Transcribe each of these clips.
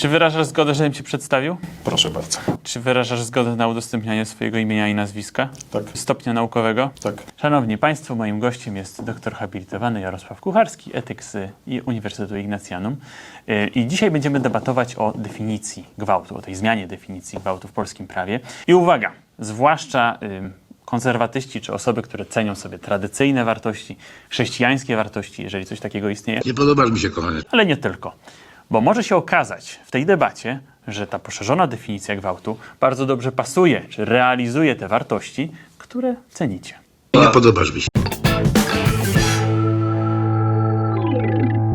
Czy wyrażasz zgodę, żebym cię przedstawił? Proszę bardzo. Czy wyrażasz zgodę na udostępnianie swojego imienia i nazwiska? Tak, Stopnia naukowego? tak. Szanowni Państwo, moim gościem jest doktor habilitowany Jarosław Kucharski, etyk z i Uniwersytetu Ignatianum. Yy, I dzisiaj będziemy debatować o definicji gwałtu, o tej zmianie definicji gwałtu w polskim prawie. I uwaga, zwłaszcza yy, konserwatyści czy osoby, które cenią sobie tradycyjne wartości, chrześcijańskie wartości, jeżeli coś takiego istnieje, Nie podobasz mi się, kochany. ale nie tylko. Bo może się okazać w tej debacie, że ta poszerzona definicja gwałtu bardzo dobrze pasuje, czy realizuje te wartości, które cenicie. Nie podobasz mi się.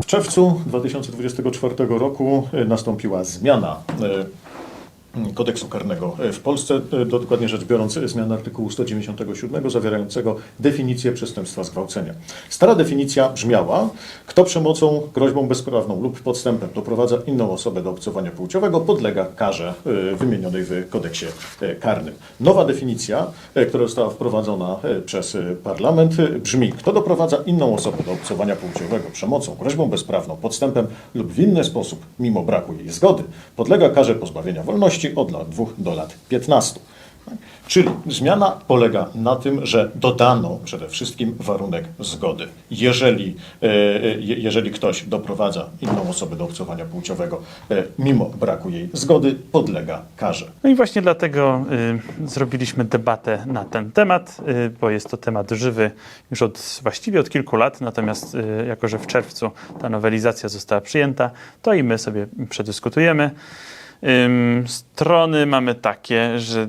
W czerwcu 2024 roku nastąpiła zmiana e, kodeksu karnego w Polsce, e, dokładnie rzecz biorąc e, zmiana artykułu 197 zawierającego definicję przestępstwa zgwałcenia. Stara definicja brzmiała, kto przemocą, groźbą bezprawną lub podstępem doprowadza inną osobę do obcowania płciowego, podlega karze e, wymienionej w kodeksie e, karnym. Nowa definicja, e, która została wprowadzona e, przez e, parlament e, brzmi, kto doprowadza inną osobę do obcowania płciowego przemocą, groźbą bezprawną, podstępem lub w inny sposób, mimo braku jej zgody, podlega karze pozbawienia wolności od lat 2 do lat 15. Tak? Czyli zmiana polega na tym, że dodano przede wszystkim warunek zgody. Jeżeli, e, e, je- jeżeli ktoś doprowadza inną osobę do obcowania płciowego e, mimo braku jej zgody, podlega karze. No i właśnie dlatego y, zrobiliśmy debatę na ten temat, y, bo jest to temat żywy już od właściwie od kilku lat, natomiast y, jako, że w czerwcu ta nowelizacja została przyjęta, to i my sobie przedyskutujemy. Strony mamy takie, że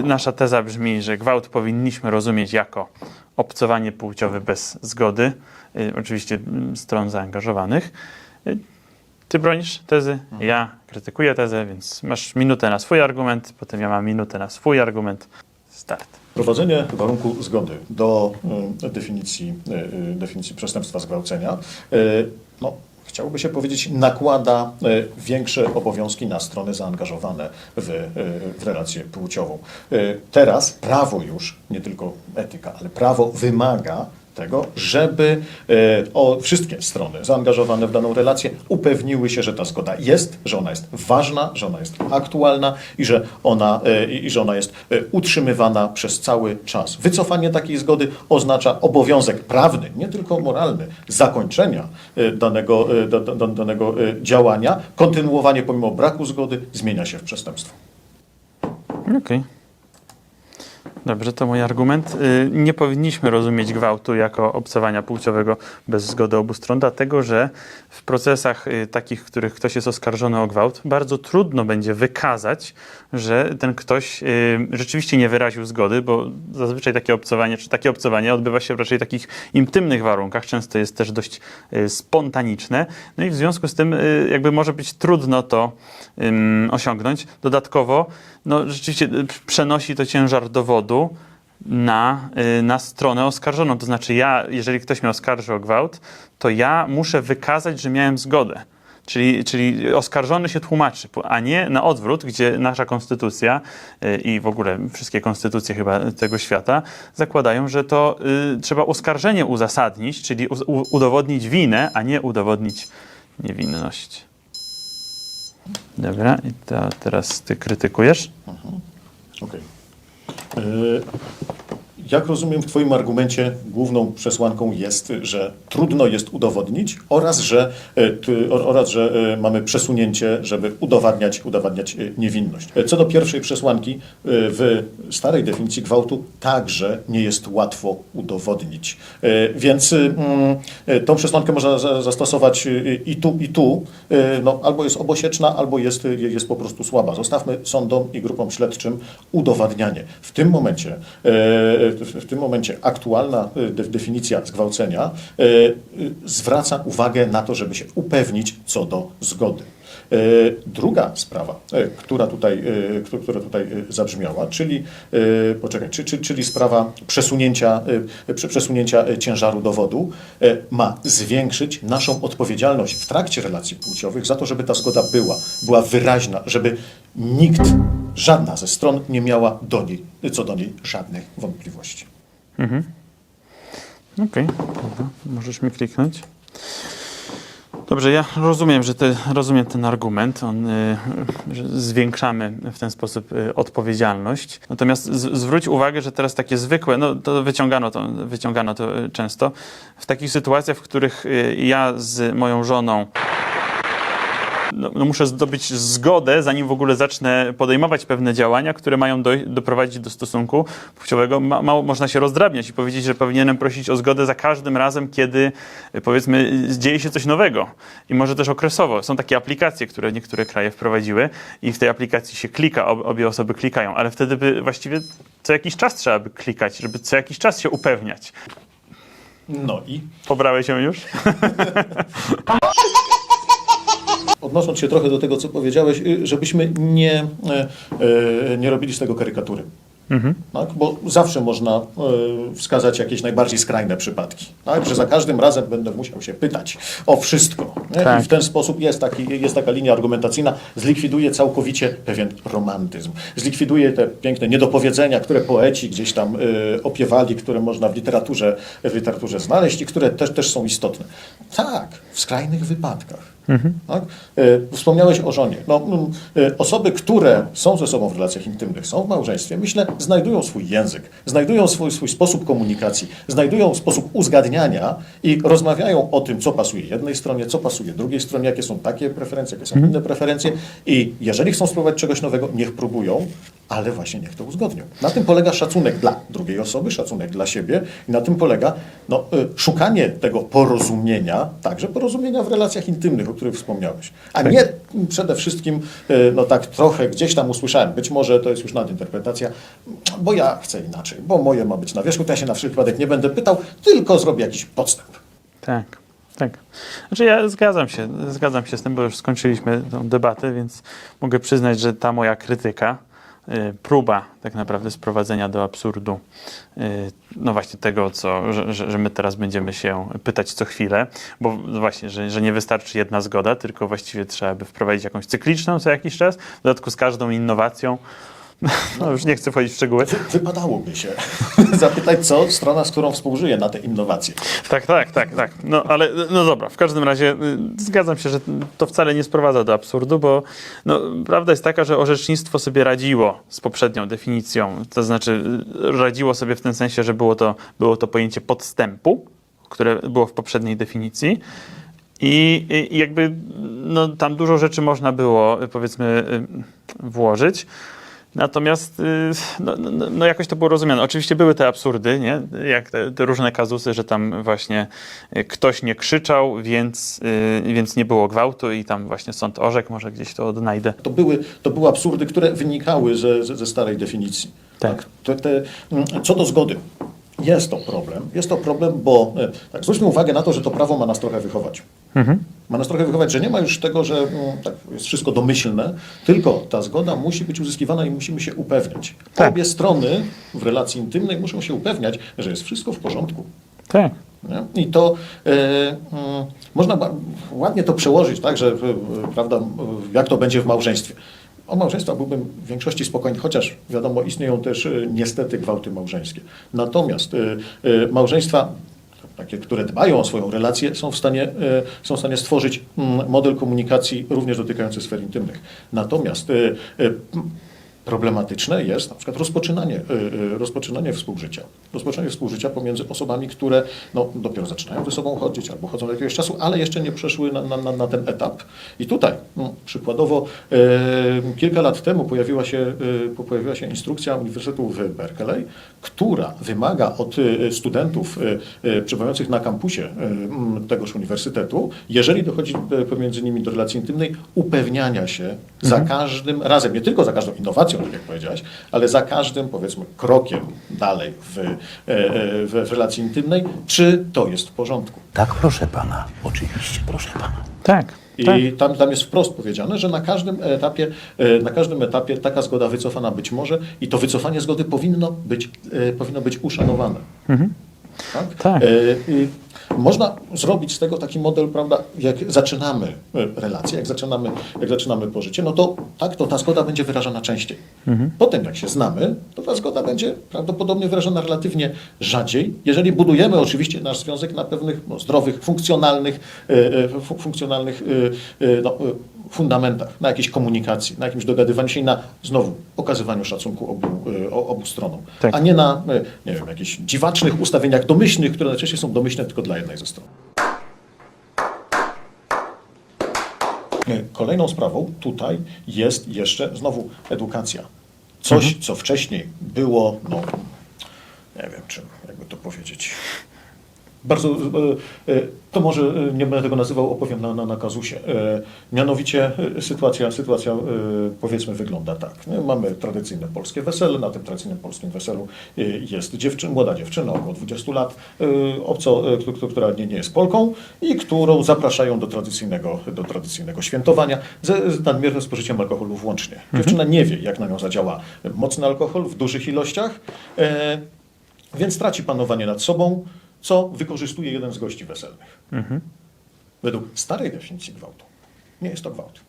y, nasza teza brzmi, że gwałt powinniśmy rozumieć jako obcowanie płciowe bez zgody, y, oczywiście y, stron zaangażowanych. Ty bronisz tezy, ja krytykuję tezę, więc masz minutę na swój argument, potem ja mam minutę na swój argument. Start. Wprowadzenie warunku zgody do y, definicji, definicji przestępstwa zgwałcenia, no, chciałoby się powiedzieć, nakłada y, większe obowiązki na strony zaangażowane w, y, w relację płciową. Y, Teraz prawo już, nie tylko etyka, ale prawo wymaga tego, żeby e, o, wszystkie strony zaangażowane w daną relację upewniły się, że ta zgoda jest, że ona jest ważna, że ona jest aktualna i że ona, e, i że ona jest e, utrzymywana przez cały czas. Wycofanie takiej zgody oznacza obowiązek prawny, nie tylko moralny, zakończenia danego, da, da, danego działania. Kontynuowanie pomimo braku zgody zmienia się w przestępstwo. Okej. Dobrze, to mój argument. Y, Nie powinniśmy rozumieć gwałtu jako obcowania płciowego bez zgody obu stron, dlatego że w procesach y, takich, w których ktoś jest oskarżony o gwałt, bardzo trudno będzie wykazać, że ten ktoś y, rzeczywiście nie wyraził zgody, bo zazwyczaj takie obcowanie, czy takie obcowanie odbywa się w raczej takich intymnych warunkach, często jest też dość spontaniczne, no i w związku z tym jakby może być trudno to osiągnąć. Dodatkowo, no rzeczywiście przenosi to ciężar dowodu na, y, na stronę oskarżoną. To znaczy ja, jeżeli ktoś mnie oskarży o gwałt, to ja muszę wykazać, że miałem zgodę. Czyli, czyli oskarżony się tłumaczy, a nie na odwrót, gdzie nasza konstytucja y, i w ogóle wszystkie konstytucje chyba tego świata zakładają, że to y, trzeba oskarżenie uzasadnić, czyli udowodnić winę, a nie udowodnić niewinność. Dobra, i to teraz ty krytykujesz? Okej. E, Jak rozumiem, w Twoim argumencie główną przesłanką jest, że trudno jest udowodnić oraz, że, e, ty- oraz, że e, mamy przesunięcie, żeby udowadniać, udowadniać e, niewinność. Co do pierwszej przesłanki, w starej definicji gwałtu także nie jest łatwo udowodnić. Więc mm, tą przesłankę można za- zastosować i tu, i tu. No, albo jest obosieczna, albo jest, jest po prostu słaba. Zostawmy sądom i grupom śledczym udowadnianie. W tym momencie, w, tym momencie aktualna de, definicja zgwałcenia e, e, zwraca uwagę na to, żeby się upewnić co do zgody. Druga sprawa, która tutaj, któ- która tutaj zabrzmiała, czyli, poczekaj, czy, czy, czyli sprawa przesunięcia, prze- przesunięcia ciężaru dowodu, ma zwiększyć naszą odpowiedzialność w trakcie relacji płciowych za to, żeby ta zgoda była, była wyraźna, żeby nikt, żadna ze stron nie miała do niej, co do niej żadnych wątpliwości. Okej, dobra, możesz mi kliknąć. Dobrze, ja rozumiem, że te, rozumiem ten argument. On, y, zwiększamy w ten sposób y, odpowiedzialność. Natomiast z, zwróć uwagę, że teraz takie zwykłe, no to wyciągano to, wyciągano to często, w takich sytuacjach, w których y, ja z moją żoną no, no muszę zdobyć zgodę, zanim w ogóle zacznę podejmować pewne działania, które mają doj- doprowadzić do stosunku płciowego. Ma, mało można się rozdrabniać i powiedzieć, że powinienem prosić o zgodę za każdym razem, kiedy y, powiedzmy dzieje się coś nowego. I może też okresowo. Są takie aplikacje, które niektóre kraje wprowadziły i w tej aplikacji się klika, ob, obie osoby klikają, ale wtedy by właściwie co jakiś czas trzeba by klikać, żeby co jakiś czas się upewniać. No i Pobrałeś się już? odnosząc się trochę do tego, co powiedziałeś, y, żebyśmy nie, e, e, nie robili z tego karykatury. Tak? Bo zawsze można e, wskazać jakieś najbardziej skrajne przypadki. Tak? Że za każdym razem będę musiał się pytać o wszystko. Tak. I w ten sposób jest, taki, jest taka linia argumentacyjna, zlikwiduje całkowicie pewien romantyzm. Zlikwiduje te piękne niedopowiedzenia, które poeci gdzieś tam e, opiewali, które można w literaturze, w literaturze znaleźć i które też, też są istotne. Tak, w skrajnych wypadkach. Tak? E, Wspomniałeś o żonie. No, osoby, które są ze sobą w relacjach intymnych, są w małżeństwie, myślę, znajdują swój język, znajdują swój, swój sposób komunikacji, znajdują sposób uzgadniania i rozmawiają o tym, co pasuje jednej stronie, co pasuje drugiej stronie, jakie są takie preferencje, jakie są inne preferencje. I jeżeli chcą spróbować czegoś nowego, niech próbują, ale właśnie niech to uzgodnią. Na tym polega szacunek dla drugiej osoby, szacunek dla siebie i na tym polega no, y, szukanie tego porozumienia, także porozumienia w relacjach intymnych, o których wspomniałeś. A nie mm, przede wszystkim, y, no tak trochę gdzieś tam usłyszałem, być może to jest już nadinterpretacja, bo ja chcę inaczej, bo moje ma być na wierzchu, to ja się na wszelki wypadek nie będę pytał, tylko zrobię jakiś podstęp. Tak, tak. Znaczy ja zgadzam się, zgadzam się z tym, bo już skończyliśmy tę debatę, więc mogę przyznać, że ta moja krytyka, y, próba tak naprawdę sprowadzenia do absurdu, y, no właśnie tego, co, że, że, my teraz będziemy się pytać co chwilę, bo właśnie, że, że nie wystarczy jedna zgoda, tylko właściwie trzeba by wprowadzić jakąś cykliczną co jakiś czas, w dodatku z każdą innowacją. No już nie chcę wchodzić w szczegóły. Wy, wypadałoby się zapytać, co strona, z którą współżyje na te innowacje. Tak, tak, tak, tak. No ale no dobra, w każdym razie y, zgadzam się, że to wcale nie sprowadza do absurdu, bo no, prawda jest taka, że orzecznictwo sobie radziło z poprzednią definicją. To znaczy y, radziło sobie w tym sensie, że było to, było to pojęcie podstępu, które było w poprzedniej definicji. I, i jakby no, tam dużo rzeczy można było, y, powiedzmy, y, włożyć. Natomiast y, no, no, no jakoś to było rozumiane. Oczywiście były te absurdy, nie? jak te, te różne kazusy, że tam właśnie y, ktoś nie krzyczał, więc, y, więc nie było gwałtu i tam właśnie sąd orzekł, może gdzieś to odnajdę. To były, to były absurdy, które wynikały ze, ze, starej definicji. Tak. Te, te, mm, co do zgody. Jest to problem. Jest to problem, bo e, tak, zwróćmy uwagę na to, że to prawo ma nas trochę wychować. Ma nas trochę wychować, że nie ma już tego, że mm, tak, jest wszystko domyślne, tylko ta zgoda musi być uzyskiwana i musimy się upewniać. Tak. Obie strony w relacji intymnej muszą się upewniać, że jest wszystko w porządku. Tak. Nie? I to e, mm, można ładnie to przełożyć, tak, że e, prawda, jak to będzie w małżeństwie. O małżeństwa byłbym w większości spokojny, chociaż wiadomo, istnieją też e, niestety gwałty małżeńskie. Natomiast e, e, małżeństwa takie, które dbają o swoją relację, są w stanie, są w stanie stworzyć mm, model komunikacji również dotykający sfer intymnych. Natomiast Problematyczne jest na przykład rozpoczynanie, y, y, rozpoczynanie współżycia. Rozpoczynanie współżycia pomiędzy osobami, które no, dopiero zaczynają ze sobą chodzić albo chodzą od jakiegoś czasu, ale jeszcze nie przeszły na, na, na, ten etap. I tutaj no, przykładowo y, kilka lat temu pojawiła się, pojawiła się instrukcja Uniwersytetu w Berkeley, która wymaga od studentów przebywających na kampusie tegoż uniwersytetu, jeżeli dochodzi pomiędzy nimi do relacji intymnej, upewniania się za każdym razem, nie tylko za każdą innowacją, tak jak powiedziałaś, ale za każdym, powiedzmy, krokiem dalej w, e, e, w, w relacji intymnej, czy to jest w porządku. Tak, proszę pana. Oczywiście, proszę pana. Tak. tak. I tam, tam jest wprost powiedziane, że na każdym etapie, e, na każdym etapie taka zgoda wycofana być może i to wycofanie zgody powinno być, powinno być uszanowane. Tak? Tak. E, Można zrobić z tego taki model, prawda, jak zaczynamy e, relacje, jak zaczynamy, jak zaczynamy pożycie, no to tak, to ta zgoda będzie wyrażana częściej. Potem jak się znamy, to ta zgoda będzie prawdopodobnie wyrażana relatywnie rzadziej, jeżeli budujemy oczywiście nasz związek na pewnych no, zdrowych, funkcjonalnych, e, e, fu- funkcjonalnych no, fundamentach, na jakiejś komunikacji, na jakimś dogadywaniu się i na znowu okazywaniu szacunku obu, e, obu stronom, Tak. a nie na e, nie wiem, jakichś dziwacznych ustawieniach domyślnych, które najczęściej są domyślne tylko dla jednej ze stron. E, Kolejną sprawą tutaj jest jeszcze znowu edukacja. Coś, co wcześniej było, no, nie wiem czym, jakby to powiedzieć. Bardzo, e, e, to może e, nie będę tego nazywał, opowiem na, na, na kazusie. Mianowicie sytuacja, sytuacja powiedzmy wygląda tak. Mamy tradycyjne polskie wesele, na tym tradycyjnym polskim weselu jest dziewczyn, młoda dziewczyna, około 20 lat, obco, któ- która nie, nie jest Polką i którą zapraszają do tradycyjnego, do tradycyjnego świętowania ze z nadmiernym spożyciem alkoholu włącznie. Dziewczyna nie wie, jak na nią zadziała mocny alkohol w dużych ilościach, więc traci panowanie nad sobą, co wykorzystuje jeden z gości weselnych. Według starej definicji gwałtu nie jest to gwałt.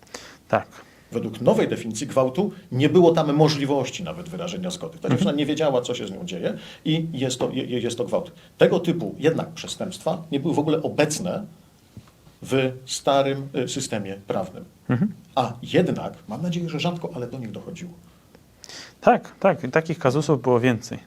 Tak. Według nowej definicji gwałtu nie było tam możliwości nawet wyrażenia zgody. Ta dziewczyna nie wiedziała, co się z nią dzieje i jest to, je, jest to gwałt. Tego typu jednak przestępstwa nie były w ogóle obecne w starym y, systemie prawnym. A jednak, mam nadzieję, że rzadko, ale do nich dochodziło. Tak, tak. Takich kazusów było więcej.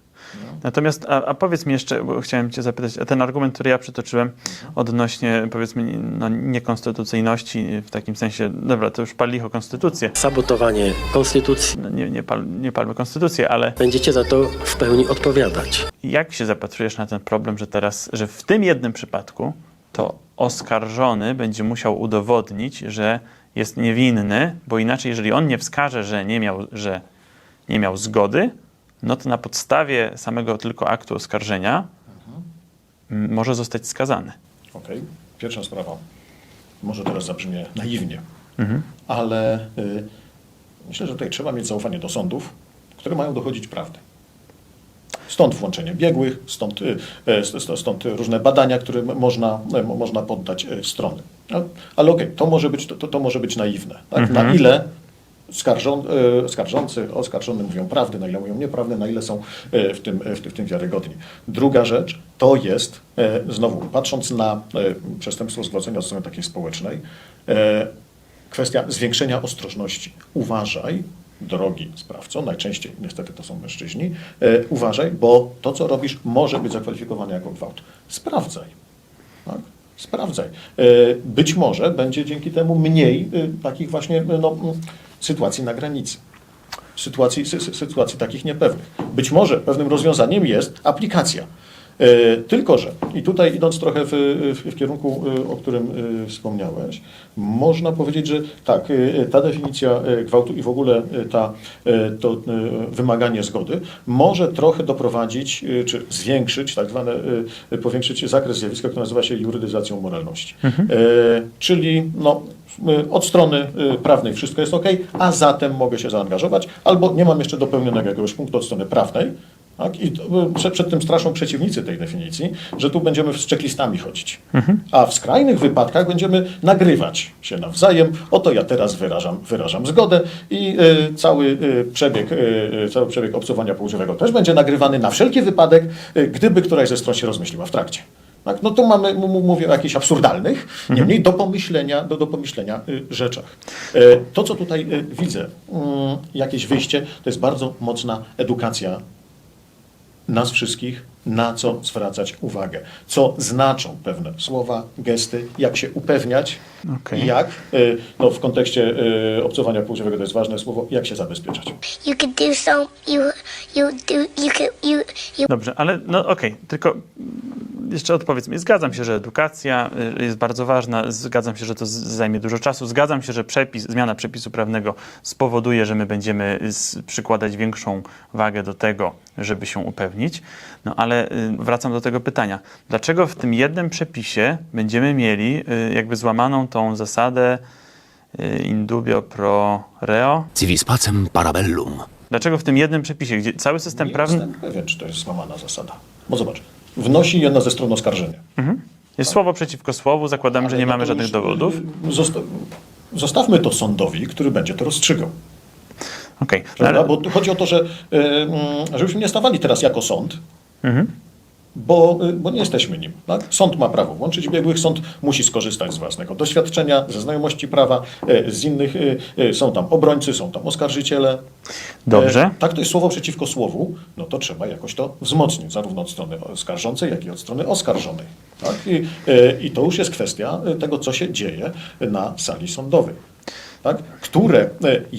Natomiast, a, a powiedz mi jeszcze, bo chciałem Cię zapytać, a ten argument, który ja przytoczyłem odnośnie, powiedzmy, no, niekonstytucyjności w takim sensie, dobra, to już pal licho konstytucję, sabotowanie konstytucji. no, nie, nie, pal, nie palmy konstytucję, ale Będziecie za to w pełni odpowiadać. jak się zapatrujesz na ten problem, że teraz, że w tym jednym przypadku to oskarżony będzie musiał udowodnić, że jest niewinny, bo inaczej, jeżeli on nie wskaże, że nie miał, że nie miał zgody, no to na podstawie samego tylko aktu oskarżenia m, może zostać skazany. Okej, pierwsza sprawa. Może teraz zabrzmie naiwnie, ale y, myślę, że tutaj trzeba mieć zaufanie do sądów, które mają dochodzić prawdy. Stąd włączenie biegłych, stąd, y, st- stąd różne badania, które można, mo- można poddać e, strony. Ale, okej, to, może być, to, to może być naiwne. Tak? Na ile skarżą, e, skarżący, oskarżony mówią prawdę, na ile mówią nieprawdę, na ile są e, w tym, e, w, tym- wiarygodni. Druga rzecz to jest, znowu patrząc na przestępstwo zgwałcenia od strony takiej społecznej, kwestia zwiększenia ostrożności. Uważaj, drogi sprawco, najczęściej niestety to są mężczyźni, uważaj, bo to, co robisz, może być zakwalifikowane jako gwałt. Sprawdzaj. Tak? Sprawdzaj. Być może będzie dzięki temu mniej takich właśnie no, sytuacji na granicy. Sytuacji, sy, sy- sytuacji takich niepewnych. Być może pewnym rozwiązaniem jest aplikacja. E, Tylko, że i tutaj idąc trochę w, w, w kierunku, e, o którym e, wspomniałeś, można powiedzieć, że tak, ta definicja gwałtu i w ogóle ta, to wymaganie zgody może trochę doprowadzić, czy zwiększyć, tak zwane, powiększyć zakres zjawiska, które nazywa się jurydyzacją moralności. E, Czyli no, od strony e, prawnej wszystko jest ok, a zatem mogę się zaangażować, albo nie mam jeszcze dopełnionego jakiegoś punktu od strony prawnej, tak? I y, przed, przed tym straszą przeciwnicy tej definicji, że tu będziemy z checklistami chodzić. A w skrajnych wypadkach będziemy nagrywać się nawzajem. Oto ja teraz wyrażam, wyrażam zgodę i y, cały, y, przebieg, y, y, cały przebieg obcowania płciowego też będzie nagrywany na wszelki wypadek, y, gdyby któraś ze stron się rozmyśliła w trakcie. Tak? No tu mamy, m- m- mówię o jakichś absurdalnych, niemniej do pomyślenia, do, do pomyślenia y, rzeczach. E, To, co tutaj y, widzę, mm, jakieś wyjście, to jest bardzo mocna edukacja nas wszystkich, na co zwracać uwagę, co znaczą pewne słowa, gesty, jak się upewniać i jak, y, no w kontekście y, obcowania płciowego to jest ważne słowo, jak się zabezpieczać. you could do some you you do you could you you Dobrze, ale no okej, tylko mm, jeszcze odpowiedz mi. Zgadzam się, że edukacja y, jest bardzo ważna, zgadzam się, że to zajmie dużo czasu, zgadzam się, że przepis, zmiana przepisu prawnego spowoduje, że my będziemy s- przykładać większą wagę do tego, żeby się upewnić. No ale y, wracam do tego pytania. Dlaczego w tym jednym przepisie będziemy mieli y, jakby złamaną tą zasadę y, in dubio pro reo? Civis pacem parabellum. Dlaczego w tym jednym przepisie, gdzie cały system Nie prawny... jestem pewien, czy to jest złamana zasada. Bo zobacz, wnosi jedna ze stron oskarżenia. Jest słowo przeciwko słowu, zakładamy, że nie Ale mamy żadnych dowodów. Zosta zostawmy to sądowi, który będzie to rozstrzygał. Okej, Prawda? ale- Bo chodzi o to, że żebyśmy nie stawali teraz jako sąd, Mhm. Bo, y, bo nie jesteśmy nim. Tak? Sąd ma prawo włączyć biegłych, sąd musi skorzystać z własnego doświadczenia, ze znajomości prawa, y, z innych, y, y, są tam obrońcy, są tam oskarżyciele. Dobrze. E, Tak, to jest słowo przeciwko słowu, no to trzeba jakoś to wzmocnić, zarówno od strony oskarżącej, jak i od strony oskarżonej. Tak? I, e, I to już jest kwestia e, tego, co się dzieje na sali sądowej. Tak? Które,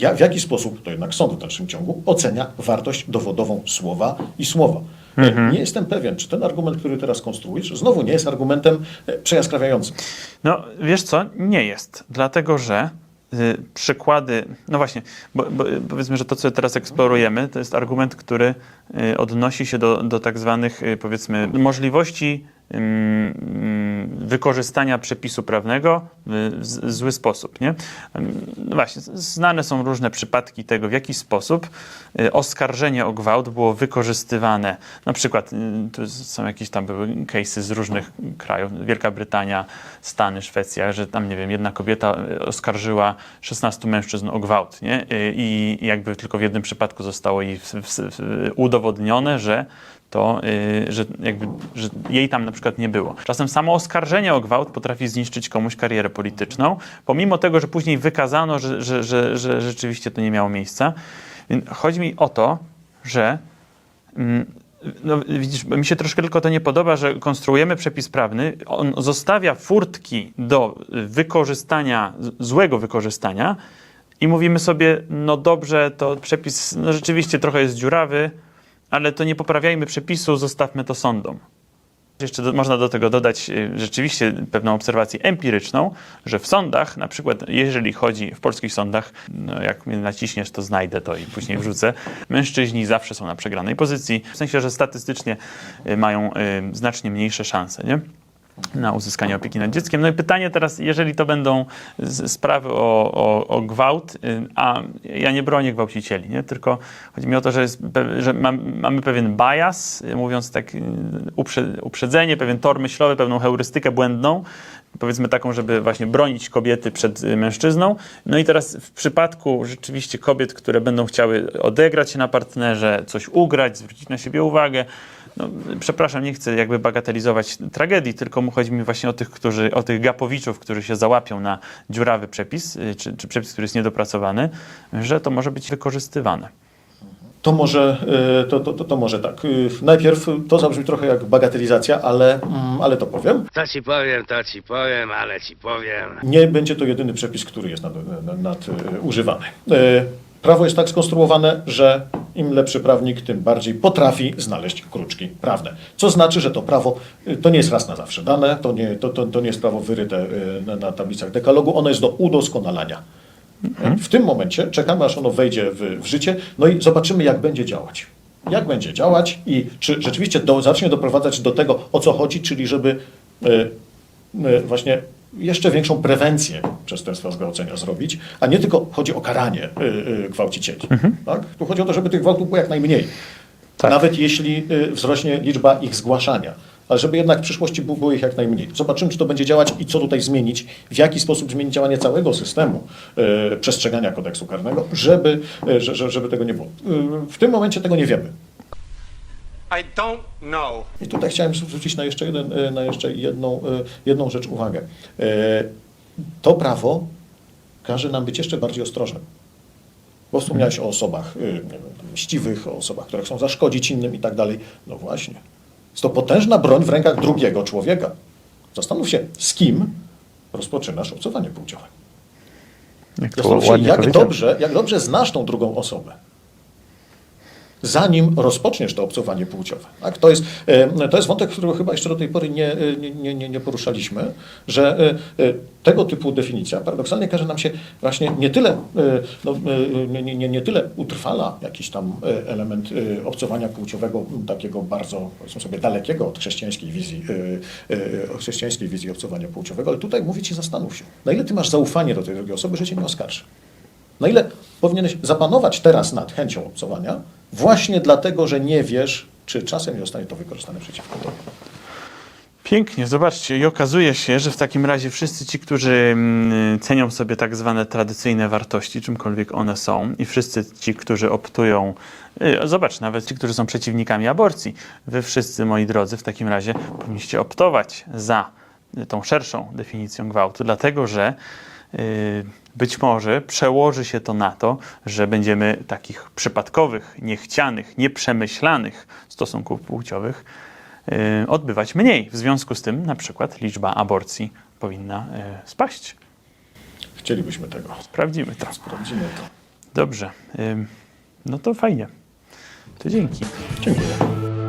e, w jaki sposób, to jednak sąd w dalszym ciągu, ocenia wartość dowodową słowa i słowa. E, Nie jestem pewien, czy ten argument, który teraz konstruujesz, znowu nie jest argumentem e, przejaskrawiającym. No, wiesz co? Nie jest. Dlatego, że y, przykłady, no właśnie, bo, bo, powiedzmy, że to, co teraz eksplorujemy, to jest argument, który y, odnosi się do, do tak zwanych, y, powiedzmy, możliwości wykorzystania przepisu prawnego w zły sposób, nie? No właśnie, znane są różne przypadki tego, w jaki sposób y, oskarżenie o gwałt było wykorzystywane. Na przykład, y, tu są jakieś tam były case'y z różnych krajów, Wielka Brytania, Stany, Szwecja, że tam, nie wiem, jedna kobieta y, oskarżyła 16 mężczyzn o gwałt, nie? I jakby tylko w jednym przypadku zostało jej udowodnione, że to, y, że, jakby, że jej tam na przykład nie było. Czasem samo oskarżenie o gwałt potrafi zniszczyć komuś karierę polityczną, pomimo tego, że później wykazano, że, że, że, że rzeczywiście to nie miało miejsca. Chodzi mi o to, że mm, no, widzisz, mi się troszkę tylko to nie podoba, że konstruujemy przepis prawny, on zostawia furtki do wykorzystania, złego wykorzystania i mówimy sobie, no dobrze, to przepis no rzeczywiście trochę jest dziurawy, ale to nie poprawiajmy przepisu, zostawmy to sądom. Jeszcze do, można do tego dodać y, rzeczywiście pewną obserwację empiryczną, że w sądach, na przykład jeżeli chodzi w polskich sądach, no jak mnie naciśniesz, to znajdę to i później wrzucę, mężczyźni zawsze są na przegranej pozycji, w sensie, że statystycznie y, mają y, znacznie mniejsze szanse, nie? Na uzyskanie opieki nad dzieckiem. No i pytanie teraz, jeżeli to będą sprawy o, o, o gwałt, y, a ja nie bronię gwałcicieli, nie? tylko chodzi mi o to, że, jest, że mam, mamy pewien bias, y, mówiąc tak, y, uprze, uprzedzenie, pewien tor myślowy, pewną heurystykę błędną, powiedzmy taką, żeby właśnie bronić kobiety przed mężczyzną. No i teraz w przypadku rzeczywiście kobiet, które będą chciały odegrać się na partnerze, coś ugrać, zwrócić na siebie uwagę, no, przepraszam, nie chcę jakby bagatelizować tragedii, tylko mu chodzi mi właśnie o tych, którzy, o tych gapowiczów, którzy się załapią na dziurawy przepis, y, czy, czy przepis, który jest niedopracowany, że to może być wykorzystywane. To może, y, to, to, to, to może tak. Y, Najpierw to zabrzmi trochę jak bagatelizacja, ale, mm, ale to powiem. To ci powiem, to ci powiem, ale ci powiem. Nie będzie to jedyny przepis, który jest nad, nad, nad, używany. Prawo jest tak skonstruowane, że im lepszy prawnik, tym bardziej potrafi znaleźć kruczki prawne. Co znaczy, że to prawo y, to nie jest raz na zawsze dane, to nie, to, to, to nie jest prawo wyryte y, na, na tablicach dekalogu, ono jest do udoskonalania. W tym momencie czekamy, aż ono wejdzie w, w życie, no i zobaczymy, jak będzie działać. Jak będzie działać i czy rzeczywiście do, zacznie doprowadzać do tego, o co chodzi, czyli żeby y, y, właśnie jeszcze większą prewencję przestępstwa zgwałcenia zrobić, a nie tylko chodzi o karanie y, y, gwałcicieli. Tak? Tu chodzi o to, żeby tych gwałtów było jak najmniej. Tak. Nawet jeśli y, wzrośnie liczba ich zgłaszania. Ale żeby jednak w przyszłości było ich jak najmniej. Zobaczymy, czy to będzie działać i co tutaj zmienić, w jaki sposób zmienić działanie całego systemu y, przestrzegania kodeksu karnego, żeby, y, że- że- żeby tego nie było. Y, w tym momencie tego nie wiemy. I don't know. I tutaj chciałem zwrócić na jeszcze, jeden, y, na jeszcze jedną, y, jedną rzecz uwagę. Y, To prawo każe nam być jeszcze bardziej ostrożnym. Bo wspomniałeś o osobach wiem, mściwych, o osobach, które chcą zaszkodzić innym i tak dalej. No właśnie. Jest to potężna broń w rękach drugiego człowieka. Zastanów się, z kim rozpoczynasz obcowanie płciowe. Jak Zastanów się, jak dobrze, jak dobrze znasz tą drugą osobę. Zanim rozpoczniesz to obcowanie płciowe. Tak? To, jest, e, to jest wątek, którego chyba jeszcze do tej pory nie, e, nie, nie, nie- poruszaliśmy, że e, tego typu definicja paradoksalnie każe nam się właśnie nie tyle, no, nie, nie, nie, tyle utrwala jakiś tam element obcowania płciowego, takiego bardzo, powiedzmy sobie, dalekiego od chrześcijańskiej wizji, chrześcijańskiej wizji obcowania płciowego, ale tutaj mówi ci zastanów się, na ile ty masz zaufanie do tej drugiej osoby, że cię nie oskarży. Na ile powinieneś zapanować teraz nad chęcią obcowania, właśnie dlatego, że nie wiesz, czy czasem nie zostanie to wykorzystane przeciwko tobie. Pięknie, zobaczcie. I okazuje się, że w takim razie wszyscy ci, którzy mm, cenią sobie tak zwane tradycyjne wartości, czymkolwiek one są, i wszyscy ci, którzy optują, y, zobacz, nawet ci, którzy są przeciwnikami aborcji, wy wszyscy, moi drodzy, w takim razie powinniście optować za tą szerszą definicją gwałtu, dlatego że y, być może przełoży się to na to, że będziemy takich przypadkowych, niechcianych, nieprzemyślanych stosunków płciowych y, odbywać mniej. W związku z tym na przykład liczba aborcji powinna y, spaść. Chcielibyśmy tego. Sprawdzimy to. Sprawdzimy to. Dobrze. Ym, No to fajnie. To dzięki. Dziękuję.